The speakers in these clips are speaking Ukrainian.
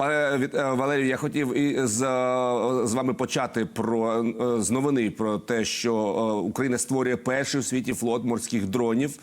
Пане е, Валерію, я хотів і з, е, з вами почати про е, з новини про те, що Україна створює перший у світі флот морських дронів.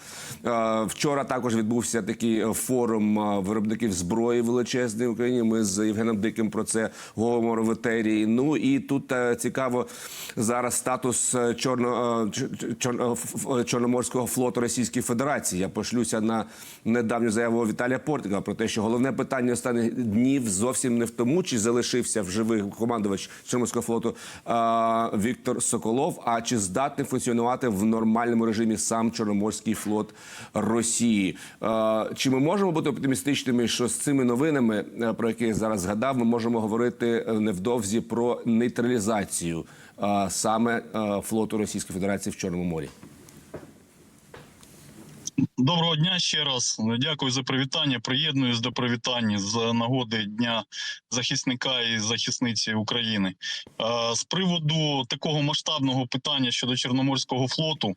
Вчора також відбувся такий форум виробників зброї величезний в Україні. Ми з Євгеном Диким про це говоримо в етері. Ну і тут цікаво зараз статус чорно, ч- ч- чор- ф- ф- Чорноморського флоту Російської Федерації. Я пошлюся на недавню заяву Віталія Портика про те, що головне питання останніх днів зовсім не в тому, чи залишився в живих командувач Чорноморського флоту а, Віктор Соколов, а чи здатний функціонувати в нормальному режимі сам Чорноморський флот Росії. А, чи ми можемо бути оптимістичними, що з цими новинами, е, про які я зараз згадав, ми можемо говорити е, невдовзі про нейтралізацію а, саме е, флоту Російської Федерації в Чорному морі? Доброго дня ще раз. Дякую за привітання. Приєднуюсь до привітання з нагоди Дня захисника і захисниці України. З приводу такого масштабного питання щодо Чорноморського флоту,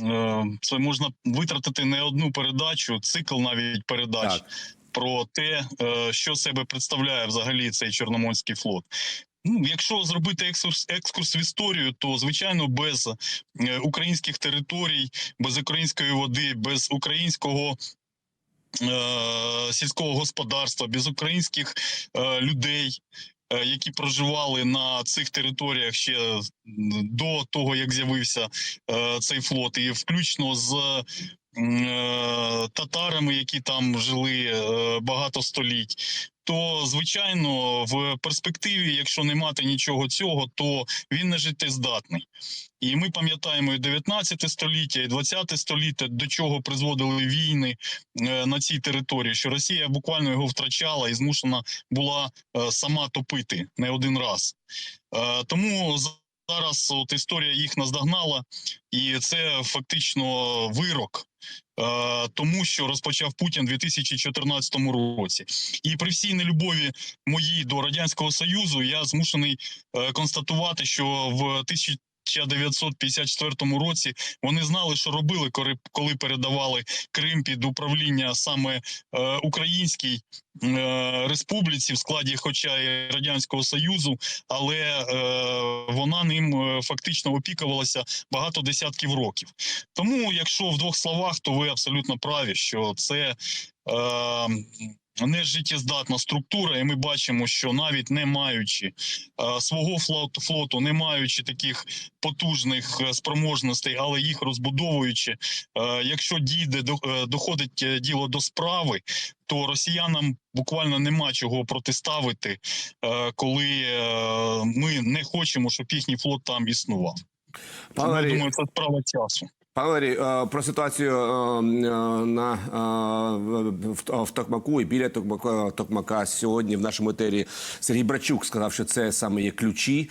е, це можна витратити не одну передачу, цикл навіть передач. Так. Про те, е, що себе представляє взагалі цей Чорноморський флот. Ну, якщо зробити екскурс, екскурс в історію, то звичайно без е, українських територій, без української води, без українського. е, Сільського господарства, без українських е, людей, які проживали на цих територіях ще до того, як з'явився цей флот, і включно з татарами, які там жили е, багато століть. То звичайно, в перспективі, якщо не мати нічого цього, то він не життєздатний. І ми пам'ятаємо і 19 століття, і 20 століття, до чого призводили війни е, на цій території, що Росія буквально його втрачала і змушена була е, сама топити не один раз. Е, Тому зараз от історія їх наздогнала, і це фактично вирок. е, Тому що розпочав Путін у 2014 році, і при всій нелюбові моїй до радянського союзу я змушений е, констатувати, що в 1954 році вони знали, що робили, коли- передавали Крим під управління саме е, українській е, республіці в складі, хоча і радянського союзу, але е, вона ним е, фактично опікувалася багато десятків років. Тому, якщо в двох словах, то ви абсолютно праві, що це. Е, не життєздатна структура, і ми бачимо, що навіть не маючи е, свого флоту, флоту, не маючи таких потужних е, спроможностей, але їх розбудовуючи, е, якщо дійде до е, доходить е, діло до справи, то росіянам буквально нема чого протиставити, е, коли е, ми не хочемо, щоб їхній флот там існував. Тому, я думаю, це справа часу. Пане Валерій, е, про ситуацію е, е, на в, Токмаку і біля Токмака, Токмака сьогодні в нашому етері Сергій Брачук сказав, що це саме є ключі.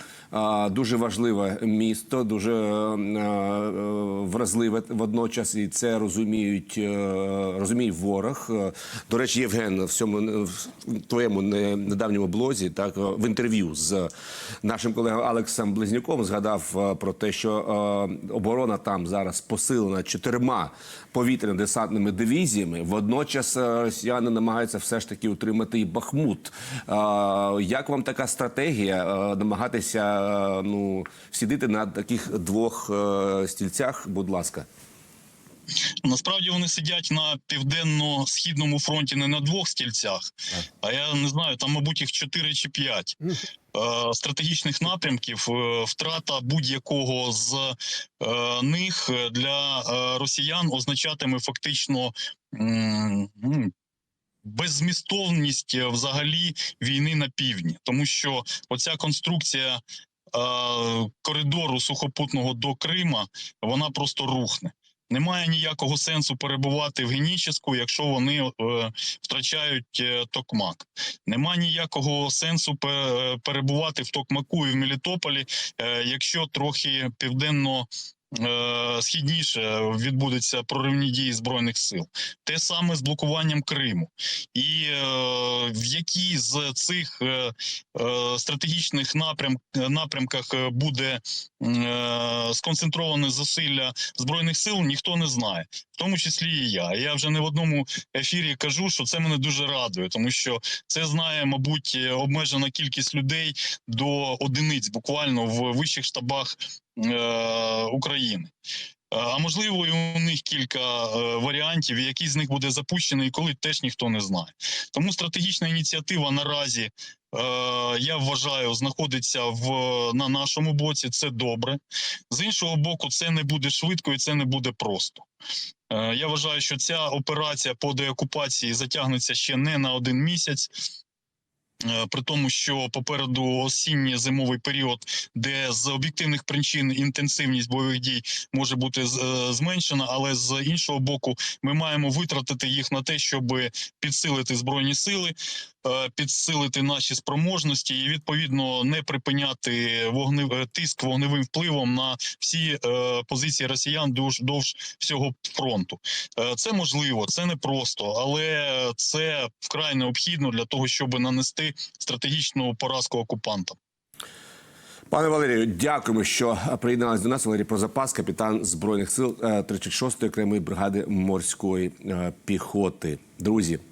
Дуже важливе місто, дуже вразливе водночас, і це розуміють розуміє ворог. До речі, Євген в цьому в твоєму не- недавньому блозі, так в інтерв'ю з нашим колегою Алексом Близнюком згадав про те, що оборона там зараз посилена чотирма повітряно-десантними дивізіями. Водночас е, росіяни намагаються все ж таки утримати і Бахмут. Е, Як вам така стратегія е, намагатися ну сидіти на таких двох стільцях? Будь ласка. Насправді вони сидять на південно-східному фронті не на двох стільцях, а я не знаю, там, мабуть, їх чотири чи п'ять е, стратегічних напрямків. е, Втрата будь-якого з е, них для росіян означатиме фактично. м, Беззмістовність взагалі війни на півдні, тому що оця конструкція е, коридору сухопутного до Крима вона просто рухне. Немає ніякого сенсу перебувати в Геніческу, якщо вони е, втрачають е, Токмак. Немає ніякого сенсу пе- перебувати в Токмаку і в Мелітополі, е, якщо трохи південно е, східніше відбудуться проривні дії збройних сил. Те саме з блокуванням Криму. І е, в якій з цих е, е, стратегічних напрям, напрямках е, буде е, сконцентроване зусилля збройних сил, ніхто не знає, в тому числі і я. Я вже не в одному ефірі кажу, що це мене дуже радує, тому що це знає, мабуть, обмежена кількість людей до одиниць, буквально в вищих штабах е, України. Е, А можливо, і у них кілька е, варіантів, який з них буде запущений, і коли теж ніхто не знає. Тому стратегічна ініціатива наразі е, я вважаю знаходиться в на нашому боці. Це добре. З іншого боку, це не буде швидко і це не буде просто. Е, Я вважаю, що ця операція по деокупації затягнеться ще не на один місяць. Е, При тому, що попереду осінній зимовий період, де з об'єктивних причин інтенсивність бойових дій може бути е, зменшена, але з іншого боку, ми маємо витратити їх на те, щоб підсилити збройні сили, підсилити наші спроможності і відповідно не припиняти вогнев... е, тиск вогневим впливом на всі е, позиції росіян довж, всього фронту. Е, Це можливо, це не просто, але це вкрай необхідно для того, щоб нанести стратегічну поразку окупантам. Пане Валерію, дякуємо, що приєдналися до нас. Валерій Прозапас, капітан збройних сил е, 36-ї окремої бригади морської е, піхоти. Друзі,